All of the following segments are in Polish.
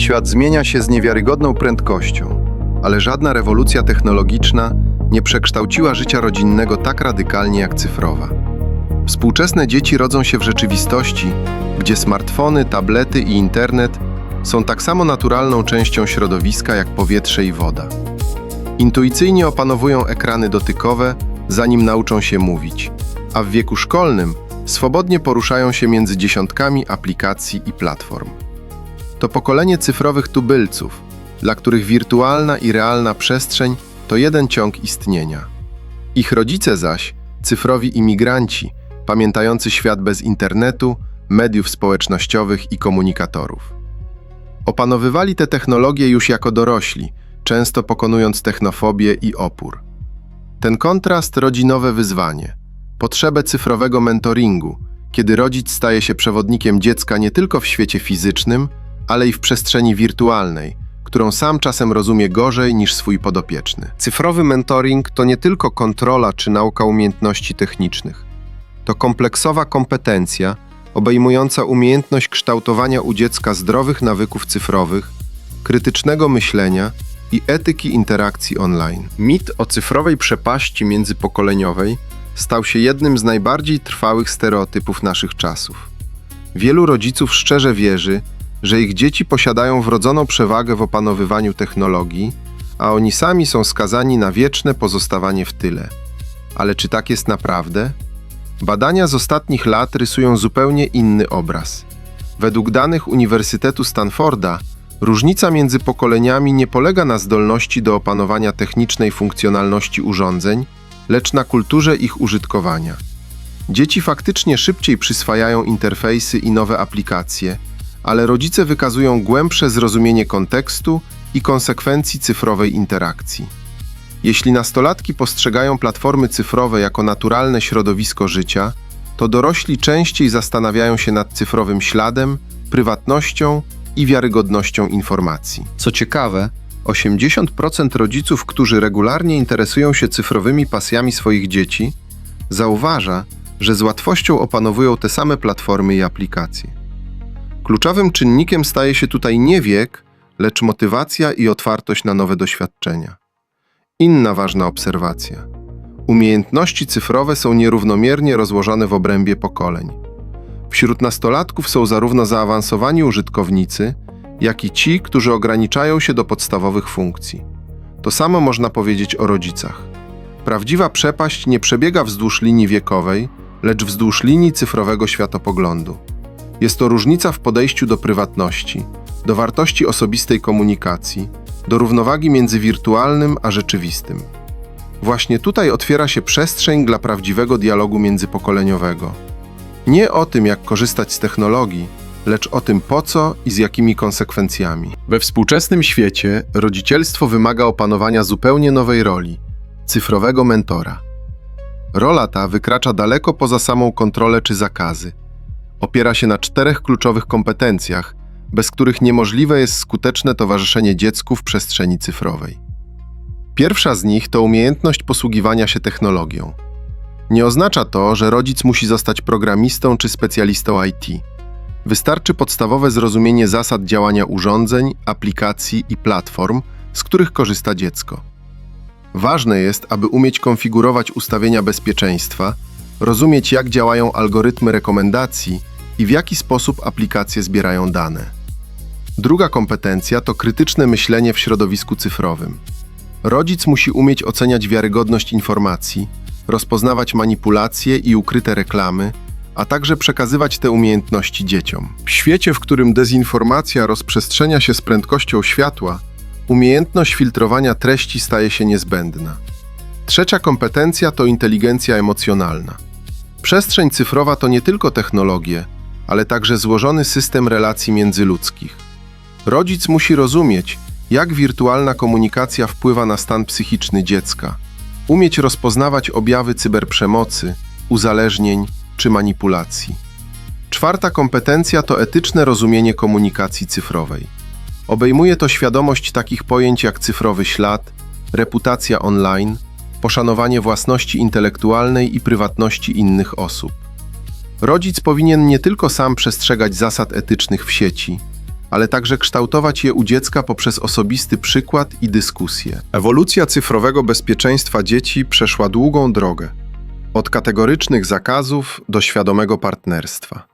Świat zmienia się z niewiarygodną prędkością, ale żadna rewolucja technologiczna nie przekształciła życia rodzinnego tak radykalnie jak cyfrowa. Współczesne dzieci rodzą się w rzeczywistości, gdzie smartfony, tablety i internet są tak samo naturalną częścią środowiska jak powietrze i woda. Intuicyjnie opanowują ekrany dotykowe, zanim nauczą się mówić, a w wieku szkolnym swobodnie poruszają się między dziesiątkami aplikacji i platform. To pokolenie cyfrowych tubylców, dla których wirtualna i realna przestrzeń to jeden ciąg istnienia. Ich rodzice zaś, cyfrowi imigranci, pamiętający świat bez internetu, mediów społecznościowych i komunikatorów. Opanowywali te technologie już jako dorośli, często pokonując technofobię i opór. Ten kontrast rodzi nowe wyzwanie potrzebę cyfrowego mentoringu, kiedy rodzic staje się przewodnikiem dziecka nie tylko w świecie fizycznym, ale i w przestrzeni wirtualnej, którą sam czasem rozumie gorzej niż swój podopieczny. Cyfrowy mentoring to nie tylko kontrola czy nauka umiejętności technicznych. To kompleksowa kompetencja obejmująca umiejętność kształtowania u dziecka zdrowych nawyków cyfrowych, krytycznego myślenia i etyki interakcji online. Mit o cyfrowej przepaści międzypokoleniowej stał się jednym z najbardziej trwałych stereotypów naszych czasów. Wielu rodziców szczerze wierzy, że ich dzieci posiadają wrodzoną przewagę w opanowywaniu technologii, a oni sami są skazani na wieczne pozostawanie w tyle. Ale czy tak jest naprawdę? Badania z ostatnich lat rysują zupełnie inny obraz. Według danych Uniwersytetu Stanforda, różnica między pokoleniami nie polega na zdolności do opanowania technicznej funkcjonalności urządzeń, lecz na kulturze ich użytkowania. Dzieci faktycznie szybciej przyswajają interfejsy i nowe aplikacje, ale rodzice wykazują głębsze zrozumienie kontekstu i konsekwencji cyfrowej interakcji. Jeśli nastolatki postrzegają platformy cyfrowe jako naturalne środowisko życia, to dorośli częściej zastanawiają się nad cyfrowym śladem, prywatnością i wiarygodnością informacji. Co ciekawe, 80% rodziców, którzy regularnie interesują się cyfrowymi pasjami swoich dzieci, zauważa, że z łatwością opanowują te same platformy i aplikacje. Kluczowym czynnikiem staje się tutaj nie wiek, lecz motywacja i otwartość na nowe doświadczenia. Inna ważna obserwacja. Umiejętności cyfrowe są nierównomiernie rozłożone w obrębie pokoleń. Wśród nastolatków są zarówno zaawansowani użytkownicy, jak i ci, którzy ograniczają się do podstawowych funkcji. To samo można powiedzieć o rodzicach. Prawdziwa przepaść nie przebiega wzdłuż linii wiekowej, lecz wzdłuż linii cyfrowego światopoglądu. Jest to różnica w podejściu do prywatności, do wartości osobistej komunikacji, do równowagi między wirtualnym a rzeczywistym. Właśnie tutaj otwiera się przestrzeń dla prawdziwego dialogu międzypokoleniowego. Nie o tym, jak korzystać z technologii, lecz o tym po co i z jakimi konsekwencjami. We współczesnym świecie rodzicielstwo wymaga opanowania zupełnie nowej roli cyfrowego mentora. Rola ta wykracza daleko poza samą kontrolę czy zakazy. Opiera się na czterech kluczowych kompetencjach, bez których niemożliwe jest skuteczne towarzyszenie dziecku w przestrzeni cyfrowej. Pierwsza z nich to umiejętność posługiwania się technologią. Nie oznacza to, że rodzic musi zostać programistą czy specjalistą IT. Wystarczy podstawowe zrozumienie zasad działania urządzeń, aplikacji i platform, z których korzysta dziecko. Ważne jest, aby umieć konfigurować ustawienia bezpieczeństwa, rozumieć jak działają algorytmy rekomendacji i w jaki sposób aplikacje zbierają dane. Druga kompetencja to krytyczne myślenie w środowisku cyfrowym. Rodzic musi umieć oceniać wiarygodność informacji, rozpoznawać manipulacje i ukryte reklamy, a także przekazywać te umiejętności dzieciom. W świecie, w którym dezinformacja rozprzestrzenia się z prędkością światła, umiejętność filtrowania treści staje się niezbędna. Trzecia kompetencja to inteligencja emocjonalna. Przestrzeń cyfrowa to nie tylko technologie, ale także złożony system relacji międzyludzkich. Rodzic musi rozumieć, jak wirtualna komunikacja wpływa na stan psychiczny dziecka, umieć rozpoznawać objawy cyberprzemocy, uzależnień czy manipulacji. Czwarta kompetencja to etyczne rozumienie komunikacji cyfrowej. Obejmuje to świadomość takich pojęć jak cyfrowy ślad, reputacja online, poszanowanie własności intelektualnej i prywatności innych osób. Rodzic powinien nie tylko sam przestrzegać zasad etycznych w sieci, ale także kształtować je u dziecka poprzez osobisty przykład i dyskusję. Ewolucja cyfrowego bezpieczeństwa dzieci przeszła długą drogę. Od kategorycznych zakazów do świadomego partnerstwa.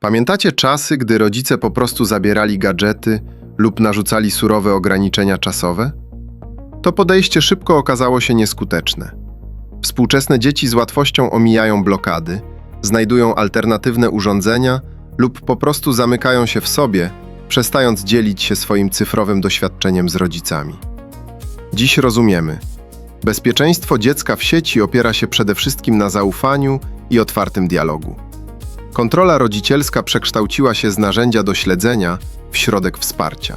Pamiętacie czasy, gdy rodzice po prostu zabierali gadżety lub narzucali surowe ograniczenia czasowe? To podejście szybko okazało się nieskuteczne. Współczesne dzieci z łatwością omijają blokady, znajdują alternatywne urządzenia lub po prostu zamykają się w sobie, przestając dzielić się swoim cyfrowym doświadczeniem z rodzicami. Dziś rozumiemy, bezpieczeństwo dziecka w sieci opiera się przede wszystkim na zaufaniu i otwartym dialogu. Kontrola rodzicielska przekształciła się z narzędzia do śledzenia w środek wsparcia.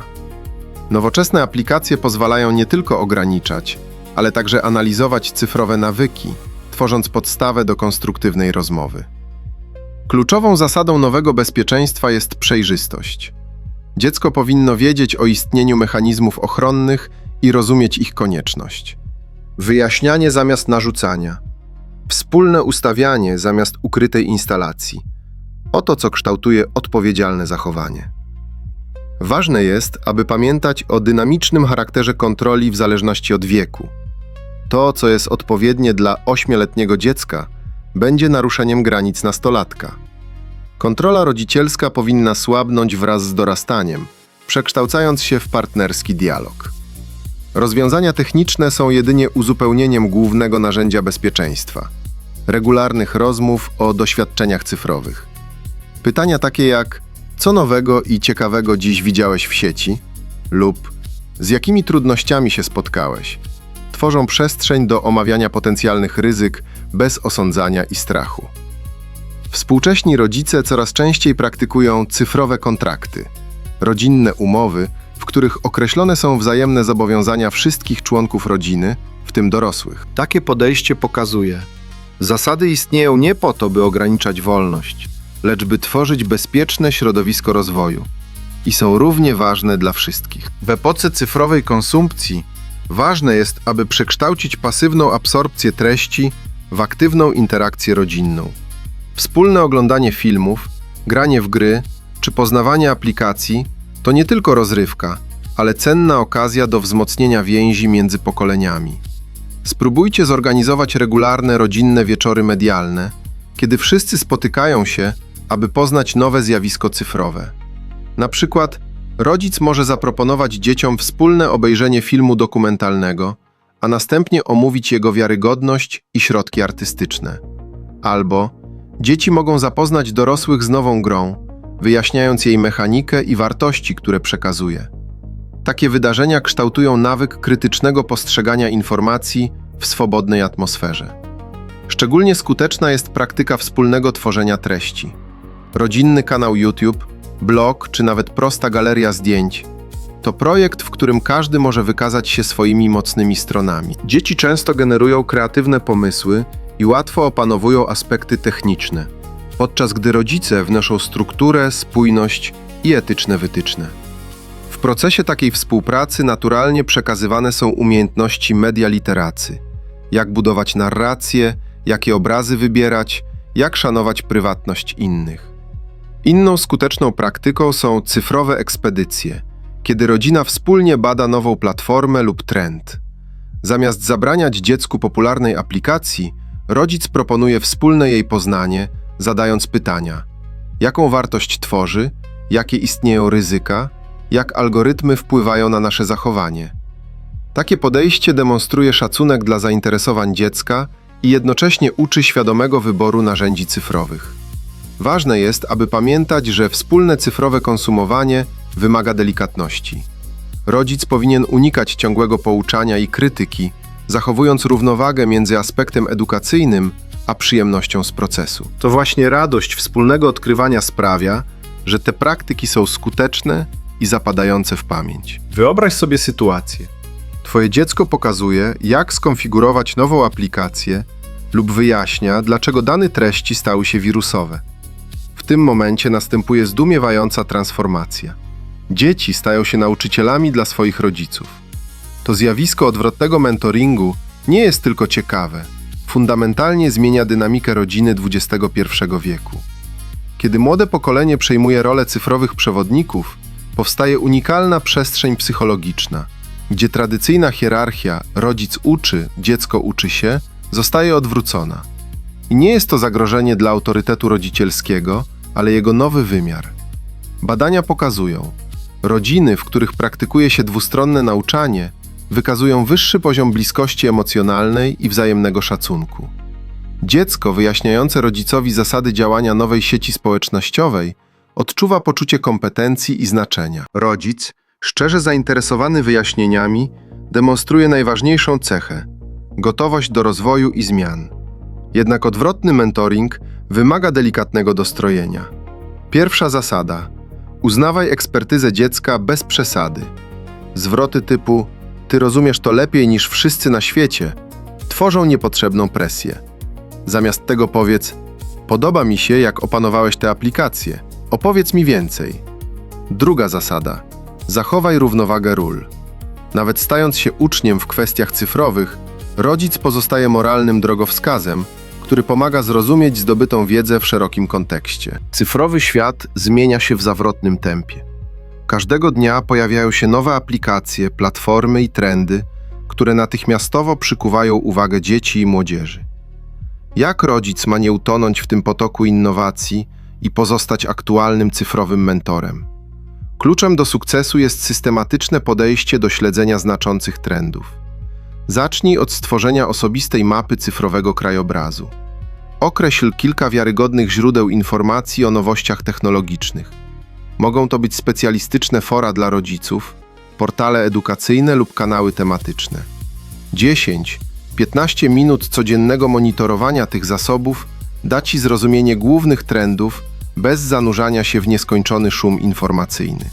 Nowoczesne aplikacje pozwalają nie tylko ograniczać, ale także analizować cyfrowe nawyki, tworząc podstawę do konstruktywnej rozmowy. Kluczową zasadą nowego bezpieczeństwa jest przejrzystość. Dziecko powinno wiedzieć o istnieniu mechanizmów ochronnych i rozumieć ich konieczność. Wyjaśnianie zamiast narzucania. Wspólne ustawianie zamiast ukrytej instalacji. Oto co kształtuje odpowiedzialne zachowanie. Ważne jest, aby pamiętać o dynamicznym charakterze kontroli w zależności od wieku. To, co jest odpowiednie dla ośmioletniego dziecka, będzie naruszeniem granic nastolatka. Kontrola rodzicielska powinna słabnąć wraz z dorastaniem, przekształcając się w partnerski dialog. Rozwiązania techniczne są jedynie uzupełnieniem głównego narzędzia bezpieczeństwa regularnych rozmów o doświadczeniach cyfrowych. Pytania takie jak: co nowego i ciekawego dziś widziałeś w sieci? lub z jakimi trudnościami się spotkałeś? Tworzą przestrzeń do omawiania potencjalnych ryzyk bez osądzania i strachu. Współcześni rodzice coraz częściej praktykują cyfrowe kontrakty, rodzinne umowy, w których określone są wzajemne zobowiązania wszystkich członków rodziny, w tym dorosłych. Takie podejście pokazuje, zasady istnieją nie po to, by ograniczać wolność, lecz by tworzyć bezpieczne środowisko rozwoju i są równie ważne dla wszystkich. W epoce cyfrowej konsumpcji ważne jest, aby przekształcić pasywną absorpcję treści w aktywną interakcję rodzinną. Wspólne oglądanie filmów, granie w gry czy poznawanie aplikacji to nie tylko rozrywka, ale cenna okazja do wzmocnienia więzi między pokoleniami. Spróbujcie zorganizować regularne rodzinne wieczory medialne, kiedy wszyscy spotykają się, aby poznać nowe zjawisko cyfrowe. Na przykład, rodzic może zaproponować dzieciom wspólne obejrzenie filmu dokumentalnego, a następnie omówić jego wiarygodność i środki artystyczne. Albo dzieci mogą zapoznać dorosłych z nową grą, wyjaśniając jej mechanikę i wartości, które przekazuje. Takie wydarzenia kształtują nawyk krytycznego postrzegania informacji w swobodnej atmosferze. Szczególnie skuteczna jest praktyka wspólnego tworzenia treści. Rodzinny kanał YouTube, blog czy nawet prosta galeria zdjęć to projekt, w którym każdy może wykazać się swoimi mocnymi stronami. Dzieci często generują kreatywne pomysły i łatwo opanowują aspekty techniczne, podczas gdy rodzice wnoszą strukturę, spójność i etyczne wytyczne. W procesie takiej współpracy naturalnie przekazywane są umiejętności media literacy. Jak budować narrację, jakie obrazy wybierać, jak szanować prywatność innych. Inną skuteczną praktyką są cyfrowe ekspedycje, kiedy rodzina wspólnie bada nową platformę lub trend. Zamiast zabraniać dziecku popularnej aplikacji, rodzic proponuje wspólne jej poznanie, zadając pytania: jaką wartość tworzy, jakie istnieją ryzyka, jak algorytmy wpływają na nasze zachowanie. Takie podejście demonstruje szacunek dla zainteresowań dziecka i jednocześnie uczy świadomego wyboru narzędzi cyfrowych. Ważne jest, aby pamiętać, że wspólne cyfrowe konsumowanie wymaga delikatności. Rodzic powinien unikać ciągłego pouczania i krytyki, zachowując równowagę między aspektem edukacyjnym a przyjemnością z procesu. To właśnie radość wspólnego odkrywania sprawia, że te praktyki są skuteczne i zapadające w pamięć. Wyobraź sobie sytuację. Twoje dziecko pokazuje, jak skonfigurować nową aplikację lub wyjaśnia, dlaczego dane treści stały się wirusowe. W tym momencie następuje zdumiewająca transformacja. Dzieci stają się nauczycielami dla swoich rodziców. To zjawisko odwrotnego mentoringu nie jest tylko ciekawe, fundamentalnie zmienia dynamikę rodziny XXI wieku. Kiedy młode pokolenie przejmuje rolę cyfrowych przewodników, powstaje unikalna przestrzeń psychologiczna, gdzie tradycyjna hierarchia rodzic uczy, dziecko uczy się, zostaje odwrócona. I nie jest to zagrożenie dla autorytetu rodzicielskiego, ale jego nowy wymiar. Badania pokazują, rodziny, w których praktykuje się dwustronne nauczanie, wykazują wyższy poziom bliskości emocjonalnej i wzajemnego szacunku. Dziecko wyjaśniające rodzicowi zasady działania nowej sieci społecznościowej odczuwa poczucie kompetencji i znaczenia. Rodzic, szczerze zainteresowany wyjaśnieniami, demonstruje najważniejszą cechę gotowość do rozwoju i zmian. Jednak odwrotny mentoring wymaga delikatnego dostrojenia. Pierwsza zasada: uznawaj ekspertyzę dziecka bez przesady. Zwroty typu ty rozumiesz to lepiej niż wszyscy na świecie tworzą niepotrzebną presję. Zamiast tego powiedz: Podoba mi się, jak opanowałeś tę aplikację. Opowiedz mi więcej. Druga zasada: zachowaj równowagę ról. Nawet stając się uczniem w kwestiach cyfrowych, rodzic pozostaje moralnym drogowskazem, który pomaga zrozumieć zdobytą wiedzę w szerokim kontekście. Cyfrowy świat zmienia się w zawrotnym tempie. Każdego dnia pojawiają się nowe aplikacje, platformy i trendy, które natychmiastowo przykuwają uwagę dzieci i młodzieży. Jak rodzic ma nie utonąć w tym potoku innowacji i pozostać aktualnym cyfrowym mentorem? Kluczem do sukcesu jest systematyczne podejście do śledzenia znaczących trendów. Zacznij od stworzenia osobistej mapy cyfrowego krajobrazu. Określ kilka wiarygodnych źródeł informacji o nowościach technologicznych. Mogą to być specjalistyczne fora dla rodziców, portale edukacyjne lub kanały tematyczne. 10-15 minut codziennego monitorowania tych zasobów da Ci zrozumienie głównych trendów bez zanurzania się w nieskończony szum informacyjny.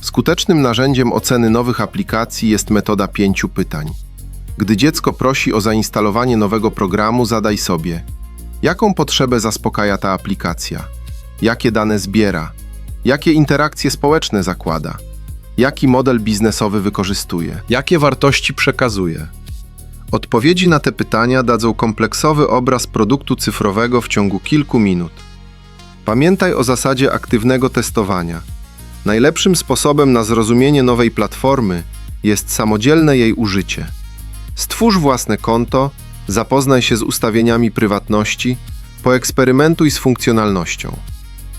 Skutecznym narzędziem oceny nowych aplikacji jest metoda pięciu pytań. Gdy dziecko prosi o zainstalowanie nowego programu, zadaj sobie: jaką potrzebę zaspokaja ta aplikacja? Jakie dane zbiera? Jakie interakcje społeczne zakłada? Jaki model biznesowy wykorzystuje? Jakie wartości przekazuje? Odpowiedzi na te pytania dadzą kompleksowy obraz produktu cyfrowego w ciągu kilku minut. Pamiętaj o zasadzie aktywnego testowania. Najlepszym sposobem na zrozumienie nowej platformy jest samodzielne jej użycie. Stwórz własne konto, zapoznaj się z ustawieniami prywatności, poeksperymentuj z funkcjonalnością.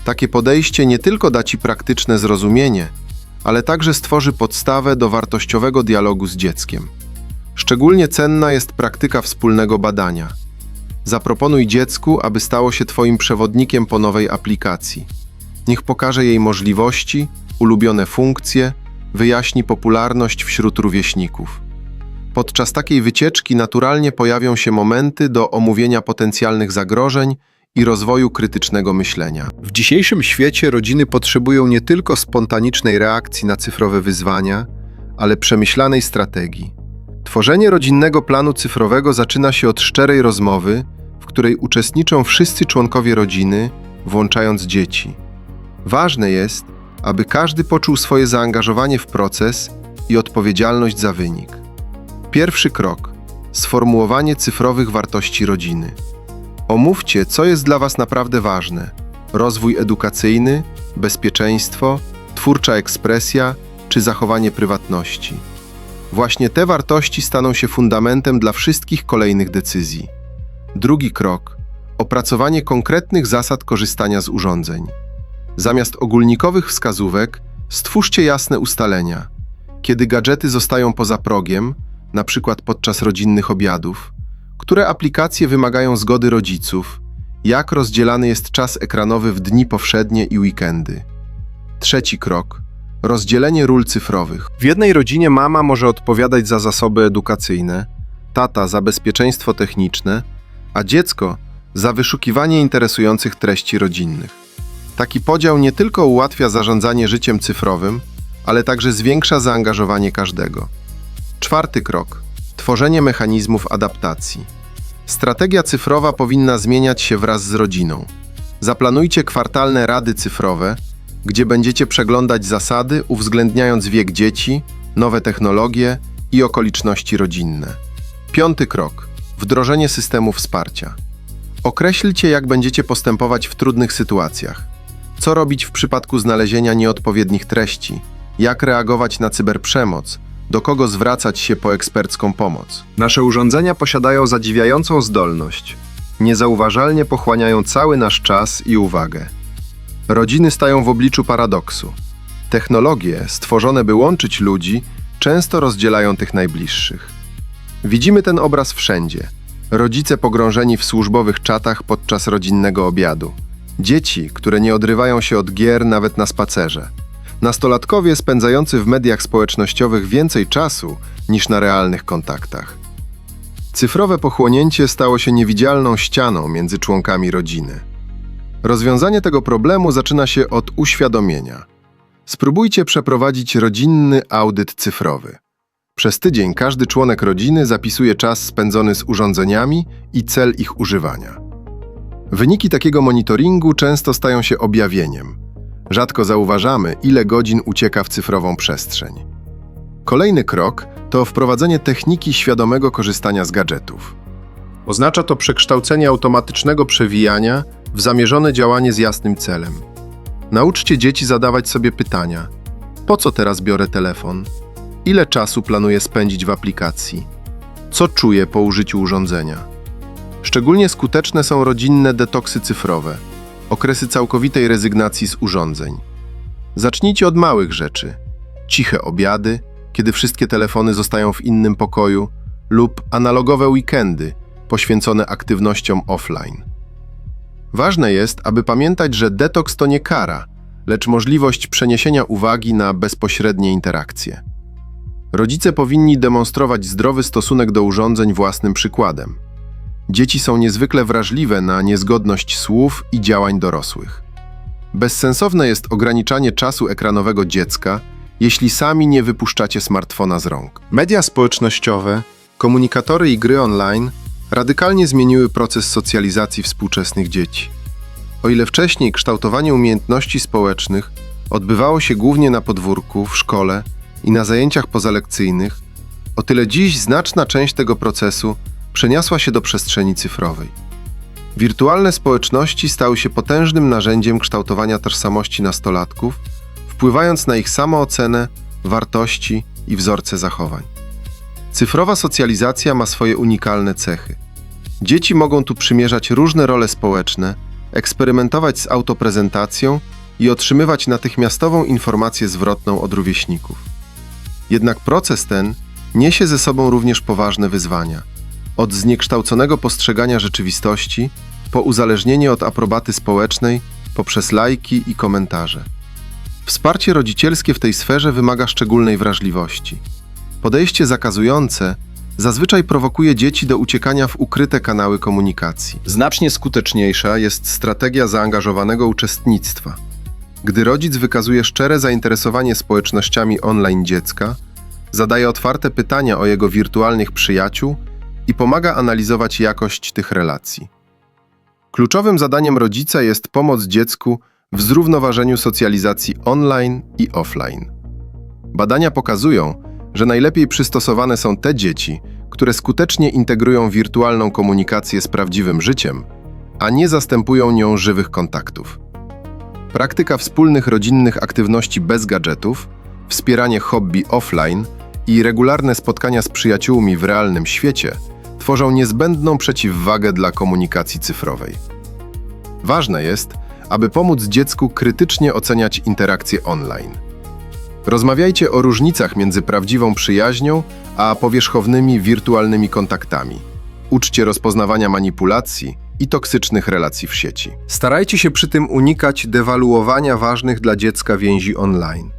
Takie podejście nie tylko da Ci praktyczne zrozumienie, ale także stworzy podstawę do wartościowego dialogu z dzieckiem. Szczególnie cenna jest praktyka wspólnego badania. Zaproponuj dziecku, aby stało się Twoim przewodnikiem po nowej aplikacji. Niech pokaże jej możliwości, ulubione funkcje, wyjaśni popularność wśród rówieśników. Podczas takiej wycieczki naturalnie pojawią się momenty do omówienia potencjalnych zagrożeń i rozwoju krytycznego myślenia. W dzisiejszym świecie rodziny potrzebują nie tylko spontanicznej reakcji na cyfrowe wyzwania, ale przemyślanej strategii. Tworzenie rodzinnego planu cyfrowego zaczyna się od szczerej rozmowy, w której uczestniczą wszyscy członkowie rodziny, włączając dzieci. Ważne jest, aby każdy poczuł swoje zaangażowanie w proces i odpowiedzialność za wynik. Pierwszy krok sformułowanie cyfrowych wartości rodziny. Omówcie, co jest dla Was naprawdę ważne: rozwój edukacyjny, bezpieczeństwo, twórcza ekspresja czy zachowanie prywatności. Właśnie te wartości staną się fundamentem dla wszystkich kolejnych decyzji. Drugi krok opracowanie konkretnych zasad korzystania z urządzeń. Zamiast ogólnikowych wskazówek, stwórzcie jasne ustalenia. Kiedy gadżety zostają poza progiem, na przykład podczas rodzinnych obiadów, które aplikacje wymagają zgody rodziców, jak rozdzielany jest czas ekranowy w dni powszednie i weekendy. Trzeci krok rozdzielenie ról cyfrowych. W jednej rodzinie mama może odpowiadać za zasoby edukacyjne, tata za bezpieczeństwo techniczne, a dziecko za wyszukiwanie interesujących treści rodzinnych. Taki podział nie tylko ułatwia zarządzanie życiem cyfrowym, ale także zwiększa zaangażowanie każdego. Czwarty krok tworzenie mechanizmów adaptacji. Strategia cyfrowa powinna zmieniać się wraz z rodziną. Zaplanujcie kwartalne rady cyfrowe, gdzie będziecie przeglądać zasady, uwzględniając wiek dzieci, nowe technologie i okoliczności rodzinne. Piąty krok wdrożenie systemu wsparcia. Określcie, jak będziecie postępować w trudnych sytuacjach. Co robić w przypadku znalezienia nieodpowiednich treści? Jak reagować na cyberprzemoc? Do kogo zwracać się po ekspercką pomoc? Nasze urządzenia posiadają zadziwiającą zdolność. Niezauważalnie pochłaniają cały nasz czas i uwagę. Rodziny stają w obliczu paradoksu. Technologie, stworzone by łączyć ludzi, często rozdzielają tych najbliższych. Widzimy ten obraz wszędzie. Rodzice pogrążeni w służbowych czatach podczas rodzinnego obiadu. Dzieci, które nie odrywają się od gier nawet na spacerze. Nastolatkowie spędzający w mediach społecznościowych więcej czasu niż na realnych kontaktach. Cyfrowe pochłonięcie stało się niewidzialną ścianą między członkami rodziny. Rozwiązanie tego problemu zaczyna się od uświadomienia. Spróbujcie przeprowadzić rodzinny audyt cyfrowy. Przez tydzień każdy członek rodziny zapisuje czas spędzony z urządzeniami i cel ich używania. Wyniki takiego monitoringu często stają się objawieniem. Rzadko zauważamy, ile godzin ucieka w cyfrową przestrzeń. Kolejny krok to wprowadzenie techniki świadomego korzystania z gadżetów. Oznacza to przekształcenie automatycznego przewijania w zamierzone działanie z jasnym celem. Nauczcie dzieci zadawać sobie pytania: po co teraz biorę telefon? Ile czasu planuję spędzić w aplikacji? Co czuję po użyciu urządzenia? Szczególnie skuteczne są rodzinne detoksy cyfrowe, okresy całkowitej rezygnacji z urządzeń. Zacznijcie od małych rzeczy: ciche obiady, kiedy wszystkie telefony zostają w innym pokoju, lub analogowe weekendy poświęcone aktywnościom offline. Ważne jest, aby pamiętać, że detoks to nie kara, lecz możliwość przeniesienia uwagi na bezpośrednie interakcje. Rodzice powinni demonstrować zdrowy stosunek do urządzeń własnym przykładem. Dzieci są niezwykle wrażliwe na niezgodność słów i działań dorosłych. Bezsensowne jest ograniczanie czasu ekranowego dziecka, jeśli sami nie wypuszczacie smartfona z rąk. Media społecznościowe, komunikatory i gry online radykalnie zmieniły proces socjalizacji współczesnych dzieci. O ile wcześniej kształtowanie umiejętności społecznych odbywało się głównie na podwórku, w szkole i na zajęciach pozalekcyjnych, o tyle dziś znaczna część tego procesu przeniosła się do przestrzeni cyfrowej. Wirtualne społeczności stały się potężnym narzędziem kształtowania tożsamości nastolatków, wpływając na ich samoocenę, wartości i wzorce zachowań. Cyfrowa socjalizacja ma swoje unikalne cechy. Dzieci mogą tu przymierzać różne role społeczne, eksperymentować z autoprezentacją i otrzymywać natychmiastową informację zwrotną od rówieśników. Jednak proces ten niesie ze sobą również poważne wyzwania. Od zniekształconego postrzegania rzeczywistości, po uzależnienie od aprobaty społecznej, poprzez lajki i komentarze. Wsparcie rodzicielskie w tej sferze wymaga szczególnej wrażliwości. Podejście zakazujące zazwyczaj prowokuje dzieci do uciekania w ukryte kanały komunikacji. Znacznie skuteczniejsza jest strategia zaangażowanego uczestnictwa. Gdy rodzic wykazuje szczere zainteresowanie społecznościami online dziecka, zadaje otwarte pytania o jego wirtualnych przyjaciół i pomaga analizować jakość tych relacji. Kluczowym zadaniem rodzica jest pomoc dziecku w zrównoważeniu socjalizacji online i offline. Badania pokazują, że najlepiej przystosowane są te dzieci, które skutecznie integrują wirtualną komunikację z prawdziwym życiem, a nie zastępują nią żywych kontaktów. Praktyka wspólnych rodzinnych aktywności bez gadżetów, wspieranie hobby offline i regularne spotkania z przyjaciółmi w realnym świecie tworzą niezbędną przeciwwagę dla komunikacji cyfrowej. Ważne jest, aby pomóc dziecku krytycznie oceniać interakcje online. Rozmawiajcie o różnicach między prawdziwą przyjaźnią a powierzchownymi wirtualnymi kontaktami. Uczcie rozpoznawania manipulacji i toksycznych relacji w sieci. Starajcie się przy tym unikać dewaluowania ważnych dla dziecka więzi online.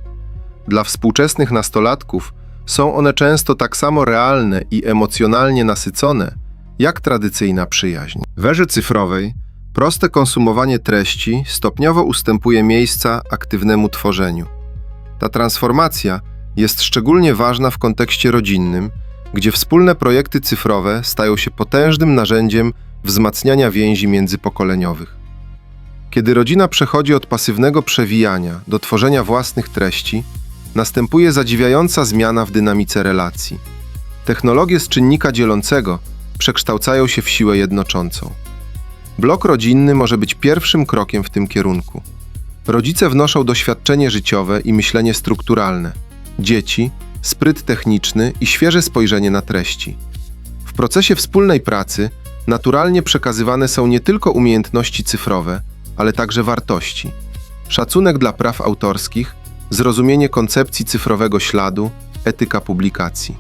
Dla współczesnych nastolatków są one często tak samo realne i emocjonalnie nasycone, jak tradycyjna przyjaźń. W erze cyfrowej proste konsumowanie treści stopniowo ustępuje miejsca aktywnemu tworzeniu. Ta transformacja jest szczególnie ważna w kontekście rodzinnym, gdzie wspólne projekty cyfrowe stają się potężnym narzędziem wzmacniania więzi międzypokoleniowych. Kiedy rodzina przechodzi od pasywnego przewijania do tworzenia własnych treści, następuje zadziwiająca zmiana w dynamice relacji. Technologie z czynnika dzielącego przekształcają się w siłę jednoczącą. Blok rodzinny może być pierwszym krokiem w tym kierunku. Rodzice wnoszą doświadczenie życiowe i myślenie strukturalne. Dzieci spryt techniczny i świeże spojrzenie na treści. W procesie wspólnej pracy naturalnie przekazywane są nie tylko umiejętności cyfrowe, ale także wartości. Szacunek dla praw autorskich, zrozumienie koncepcji cyfrowego śladu, etyka publikacji.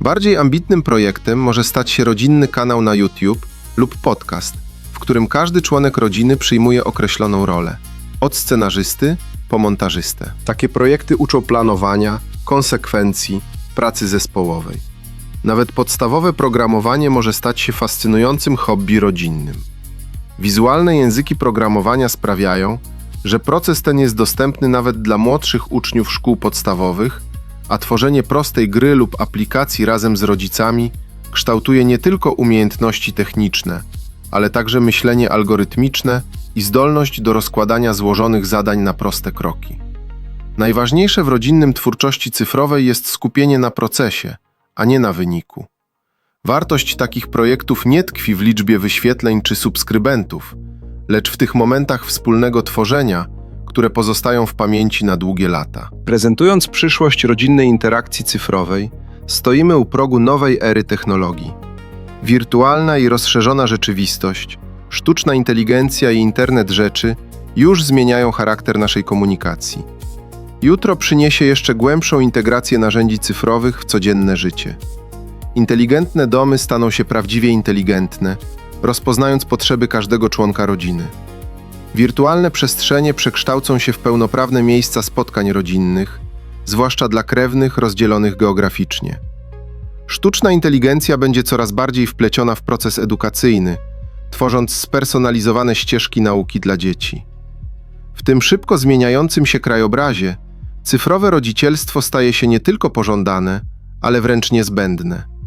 Bardziej ambitnym projektem może stać się rodzinny kanał na YouTube lub podcast, w którym każdy członek rodziny przyjmuje określoną rolę od scenarzysty po montażystę. Takie projekty uczą planowania, konsekwencji, pracy zespołowej. Nawet podstawowe programowanie może stać się fascynującym hobby rodzinnym. Wizualne języki programowania sprawiają, że proces ten jest dostępny nawet dla młodszych uczniów szkół podstawowych, a tworzenie prostej gry lub aplikacji razem z rodzicami kształtuje nie tylko umiejętności techniczne, ale także myślenie algorytmiczne i zdolność do rozkładania złożonych zadań na proste kroki. Najważniejsze w rodzinnym twórczości cyfrowej jest skupienie na procesie, a nie na wyniku. Wartość takich projektów nie tkwi w liczbie wyświetleń czy subskrybentów, lecz w tych momentach wspólnego tworzenia, które pozostają w pamięci na długie lata. Prezentując przyszłość rodzinnej interakcji cyfrowej, stoimy u progu nowej ery technologii. Wirtualna i rozszerzona rzeczywistość, sztuczna inteligencja i internet rzeczy już zmieniają charakter naszej komunikacji. Jutro przyniesie jeszcze głębszą integrację narzędzi cyfrowych w codzienne życie. Inteligentne domy staną się prawdziwie inteligentne, rozpoznając potrzeby każdego członka rodziny. Wirtualne przestrzenie przekształcą się w pełnoprawne miejsca spotkań rodzinnych, zwłaszcza dla krewnych rozdzielonych geograficznie. Sztuczna inteligencja będzie coraz bardziej wpleciona w proces edukacyjny, tworząc spersonalizowane ścieżki nauki dla dzieci. W tym szybko zmieniającym się krajobrazie, cyfrowe rodzicielstwo staje się nie tylko pożądane, ale wręcz niezbędne.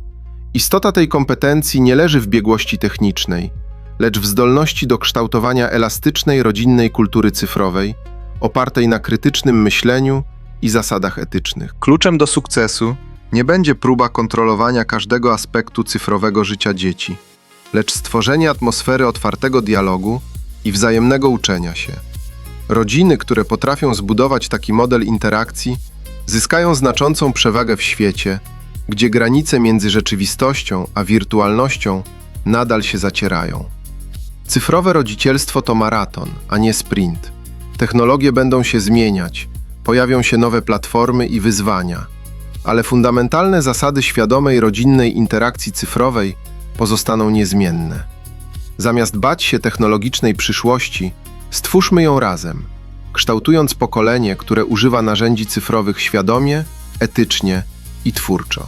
Istota tej kompetencji nie leży w biegłości technicznej, lecz w zdolności do kształtowania elastycznej rodzinnej kultury cyfrowej, opartej na krytycznym myśleniu i zasadach etycznych. Kluczem do sukcesu nie będzie próba kontrolowania każdego aspektu cyfrowego życia dzieci, lecz stworzenie atmosfery otwartego dialogu i wzajemnego uczenia się. Rodziny, które potrafią zbudować taki model interakcji, zyskają znaczącą przewagę w świecie, gdzie granice między rzeczywistością a wirtualnością nadal się zacierają. Cyfrowe rodzicielstwo to maraton, a nie sprint. Technologie będą się zmieniać, pojawią się nowe platformy i wyzwania, ale fundamentalne zasady świadomej rodzinnej interakcji cyfrowej pozostaną niezmienne. Zamiast bać się technologicznej przyszłości, stwórzmy ją razem, kształtując pokolenie, które używa narzędzi cyfrowych świadomie, etycznie i twórczo.